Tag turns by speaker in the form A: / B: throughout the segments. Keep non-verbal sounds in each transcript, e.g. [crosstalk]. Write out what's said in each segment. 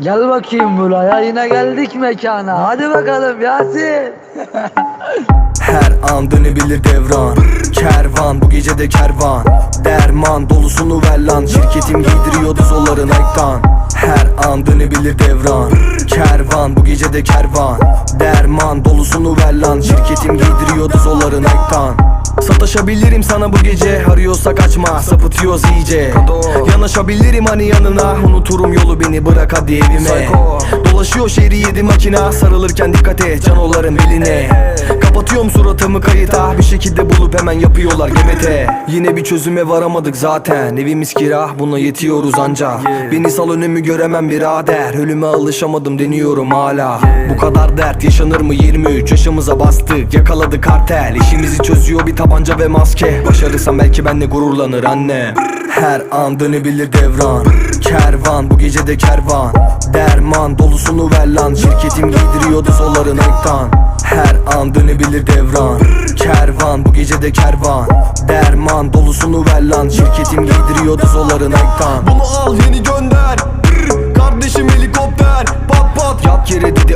A: Gel bakayım buraya yine geldik mekana. Hadi bakalım Yasin. [laughs]
B: Her an dönebilir devran. Kervan bu gece de kervan. Derman dolusunu ver lan. Şirketim giydiriyordu zorları Nike'dan Her an dönebilir devran. Kervan bu gece de kervan. Derman dolusunu ver lan. Şirketim giydiriyordu zorları Nike'dan Sataşabilirim sana bu gece. Arıyorsak açma sapıtıyoruz iyice. Yanaşabilirim hani yanına. Unuturum yolu beni bırak hadi evime Dolaşıyor şehri yedi makina Sarılırken dikkat et canoların beline Kapatıyorum suratımı kayıta Bir şekilde bulup hemen yapıyorlar gemete Yine bir çözüme varamadık zaten. Evimiz kira buna yetiyoruz anca. Beni sal önümü göremem birader. Ölüme alışamadım deniyorum hala. Bu kadar dert yaşanır mı? 23 yaşımıza bastık. Yakaladı kartel. İşimizi çözüyor bir tabanca ve maske. Başarırsam belki benle gururlanır anne. Her an dönebilir devran Kervan bu gece de kervan. Derman dolusunu ver lan Şirketim giydiriyordu zolların ektan her an dönebilir devran. Kervan bu gece de kervan. Derman dolusunu ver lan Şirketim giydiriyordu zolların ektan Bunu al yeni gönder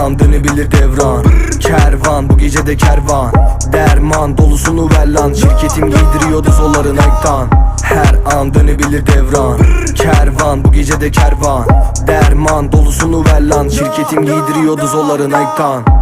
B: an dönebilir devran. Kervan bu gece de kervan. Derman dolusunu ver lan. Şirketim giydiriyordu zolların ektan Her an dönebilir devran. Kervan bu gece de kervan. Derman dolusunu ver lan. Şirketim giydiriyordu zolların ektan